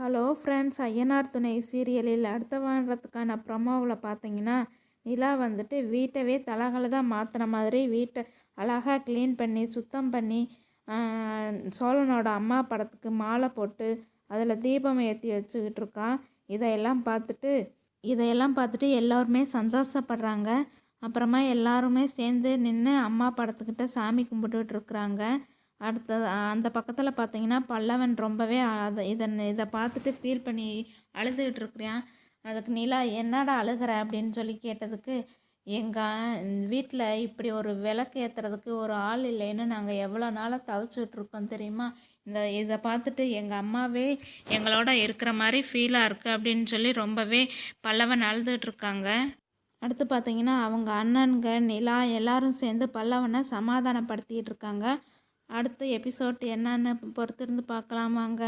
Hello friends Ayyanar துணை சீரியலில் அடுத்த வாரத்துக்கான ப்ரமோவில் பார்த்தீங்கன்னா நிலா வந்துட்டு வீட்டவே தலகலதாக மாற்றின மாதிரி வீட்டை அழகாக க்ளீன் பண்ணி சுத்தம் பண்ணி சோழனோட அம்மா படத்துக்கு மாலை போட்டு அதில் தீபம் ஏற்றி வச்சுக்கிட்டு இருக்கான் இதையெல்லாம் பார்த்துட்டு இதையெல்லாம் பார்த்துட்டு எல்லோருமே சந்தோஷப்படுறாங்க. அப்புறமா எல்லாருமே சேர்ந்து நின்று அம்மா படத்துக்கிட்ட சாமி கும்பிட்டுட்டு இருக்கிறாங்க. அடுத்தது அந்த பக்கத்தில் பார்த்தீங்கன்னா பல்லவன் ரொம்பவே அதை இதை இதை பார்த்துட்டு ஃபீல் பண்ணி அழுதுகிட்டு இருக்கிறான். அதுக்கு நிலா என்னடா அழுகிற? அப்படின்னு சொல்லி கேட்டதுக்கு எங்கள் வீட்டில் இப்படி ஒரு விளக்கு ஏற்றுறதுக்கு ஒரு ஆள் இல்லைன்னு நாங்கள் எவ்வளோ நாளாக தவிச்சுட்ருக்கோம் தெரியுமா? இந்த இதை பார்த்துட்டு எங்கள் அம்மாவே எங்களோட இருக்கிற மாதிரி ஃபீலாக இருக்குது அப்படின்னு சொல்லி ரொம்பவே பல்லவன் அழுதுகிட்ருக்காங்க அடுத்து பார்த்தீங்கன்னா அவங்க அண்ணன்க நிலா எல்லாரும் சேர்ந்து பல்லவனை சமாதானப்படுத்திகிட்டு இருக்காங்க. அடுத்த எபிசோட் என்னன்னு பொறுத்திருந்து பார்க்கலாமாங்க.